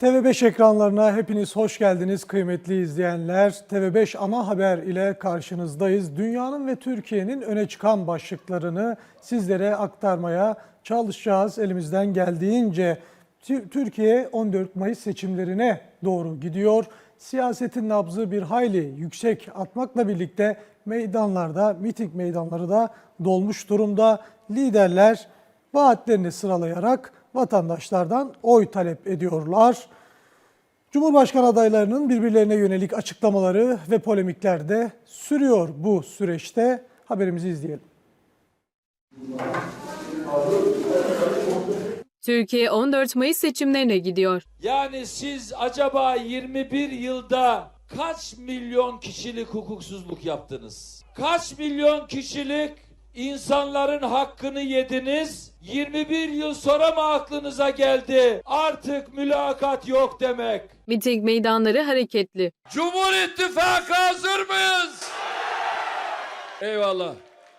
TV5 ekranlarına hepiniz hoş geldiniz kıymetli izleyenler. TV5 ana haber ile karşınızdayız. Dünyanın ve Türkiye'nin öne çıkan başlıklarını sizlere aktarmaya çalışacağız. Elimizden geldiğince Tü- Türkiye 14 Mayıs seçimlerine doğru gidiyor. Siyasetin nabzı bir hayli yüksek atmakla birlikte meydanlarda, miting meydanları da dolmuş durumda. Liderler vaatlerini sıralayarak vatandaşlardan oy talep ediyorlar. Cumhurbaşkanı adaylarının birbirlerine yönelik açıklamaları ve polemikler de sürüyor bu süreçte. Haberimizi izleyelim. Türkiye 14 Mayıs seçimlerine gidiyor. Yani siz acaba 21 yılda kaç milyon kişilik hukuksuzluk yaptınız? Kaç milyon kişilik insanların hakkını yediniz? 21 yıl sonra mı aklınıza geldi? Artık mülakat yok demek. Miting meydanları hareketli. Cumhur İttifakı hazır mıyız? Eyvallah.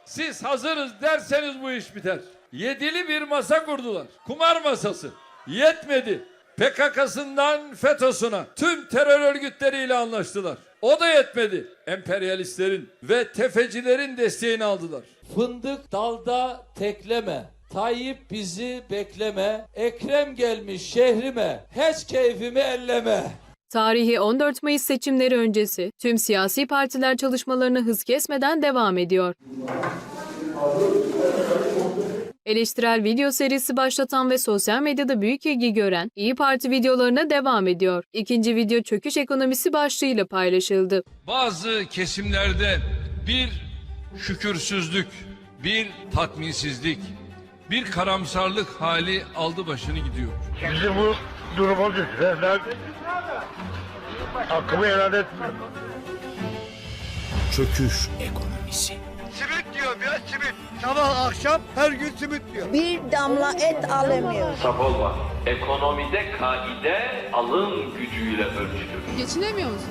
Siz hazırız derseniz bu iş biter. Yedili bir masa kurdular. Kumar masası. Yetmedi. PKK'sından FETÖ'süne tüm terör örgütleriyle anlaştılar. O da yetmedi. Emperyalistlerin ve tefecilerin desteğini aldılar. Fındık dalda tekleme. Tayyip bizi bekleme. Ekrem gelmiş şehrime. Hiç keyfimi elleme. Tarihi 14 Mayıs seçimleri öncesi tüm siyasi partiler çalışmalarını hız kesmeden devam ediyor. Eleştirel video serisi başlatan ve sosyal medyada büyük ilgi gören İyi Parti videolarına devam ediyor. İkinci video çöküş ekonomisi başlığıyla paylaşıldı. Bazı kesimlerde bir şükürsüzlük, bir tatminsizlik, bir karamsarlık hali aldı başını gidiyor. Bizi bu duruma düşürenler hakkımı helal etmiyor. çöküş ekonomisi. Sabah akşam her gün simit diyor. Bir damla et alamıyoruz. saf olma. Ekonomide kaide alım gücüyle ölçülür. Geçinemiyor musun?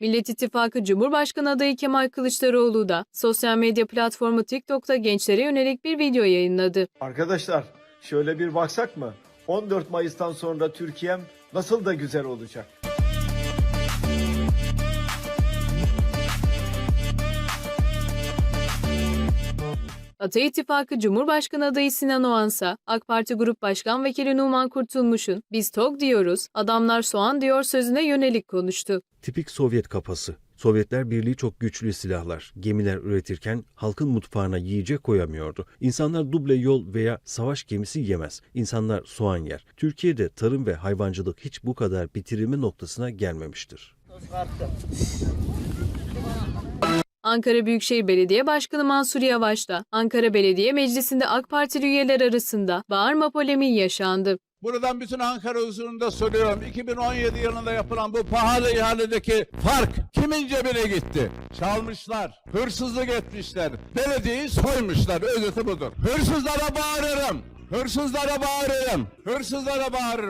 Millet İttifakı Cumhurbaşkanı adayı Kemal Kılıçdaroğlu da sosyal medya platformu TikTok'ta gençlere yönelik bir video yayınladı. Arkadaşlar şöyle bir baksak mı? 14 Mayıs'tan sonra Türkiye'm nasıl da güzel olacak. Ata İttifakı Cumhurbaşkanı adayı Sinan Oğansa, AK Parti Grup Başkan Vekili Numan Kurtulmuş'un "Biz tok diyoruz, adamlar soğan diyor" sözüne yönelik konuştu. Tipik Sovyet kafası. Sovyetler Birliği çok güçlü silahlar, gemiler üretirken halkın mutfağına yiyecek koyamıyordu. İnsanlar duble yol veya savaş gemisi yemez. İnsanlar soğan yer. Türkiye'de tarım ve hayvancılık hiç bu kadar bitirimi noktasına gelmemiştir. Ankara Büyükşehir Belediye Başkanı Mansur Yavaş da Ankara Belediye Meclisi'nde AK Partili üyeler arasında bağırma polemiği yaşandı. Buradan bütün Ankara huzurunda soruyorum. 2017 yılında yapılan bu pahalı ihaledeki fark kimin cebine gitti? Çalmışlar, hırsızlık etmişler, belediyeyi soymuşlar. Özeti budur. Hırsızlara bağırırım. Hırsızlara bağırırım. Hırsızlara bağırırım.